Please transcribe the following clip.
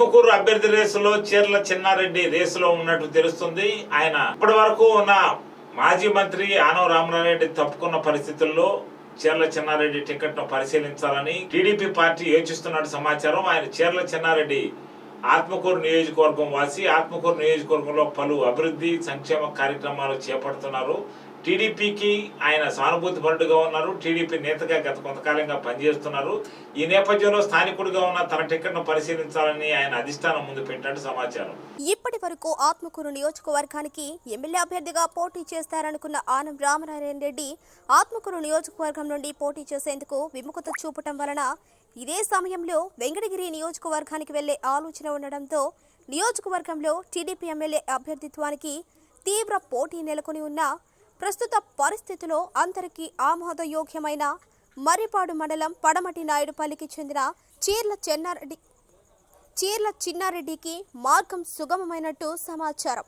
ఆత్మకూరు అభ్యర్థి రేసులో చీర్ల చిన్నారెడ్డి రేసులో ఉన్నట్టు తెలుస్తుంది. ఆయన ఇప్పటి వరకు ఉన్న మాజీ మంత్రి ఆనవ రామనారెడ్డి తప్పుకున్న పరిస్థితుల్లో చీర్ల చిన్నారెడ్డి టికెట్ను పరిశీలించాలని టీడీపీ పార్టీ యోచిస్తున్నట్టు సమాచారం. ఆయన చీర్ల చిన్నారెడ్డి ఆత్మకూరు నియోజకవర్గం వాసి ఆత్మకూరు నియోజకవర్గంలో పలు అభివృద్ధి సంక్షేమ కార్యక్రమాలు చేపడుతున్నారు. టీడీపీకి ఆయన సానుభూతి పరుడుగా ఉన్నారు. టీడీపీ నేతగా గత కొంతకాలంగా పనిచేస్తున్నారు. ఈ నేపథ్యంలో స్థానికుడిగా ఉన్న తన టికెట్ను పరిశీలించాలని ఆయన అధిష్టానం ముందు పెట్టినట్టు సమాచారం. ఇప్పటి వరకు ఆత్మకూరు నియోజకవర్గానికి ఎమ్మెల్యే అభ్యర్థిగా పోటీ చేస్తారనుకున్న ఆనం రామనారాయణ రెడ్డి ఆత్మకూరు నియోజకవర్గం నుండి పోటీ చేసేందుకు విముఖత చూపటం వలన ఇదే సమయంలో వెంకటగిరి నియోజకవర్గానికి వెళ్ళే ఆలోచన ఉండడంతో నియోజకవర్గంలో టీడీపీ ఎమ్మెల్యే అభ్యర్థిత్వానికి తీవ్ర పోటీ నెలకొని ఉన్న ప్రస్తుత పరిస్థితిలో అందరికీ ఆమోదయోగ్యమైన మర్రిపాడు మండలం పడమటి నాయుడుపల్లికి చెందిన చీర్ల చెన్నారెడ్డి చీర్ల చిన్నారెడ్డికి మార్గం సుగమమైనట్టు సమాచారం.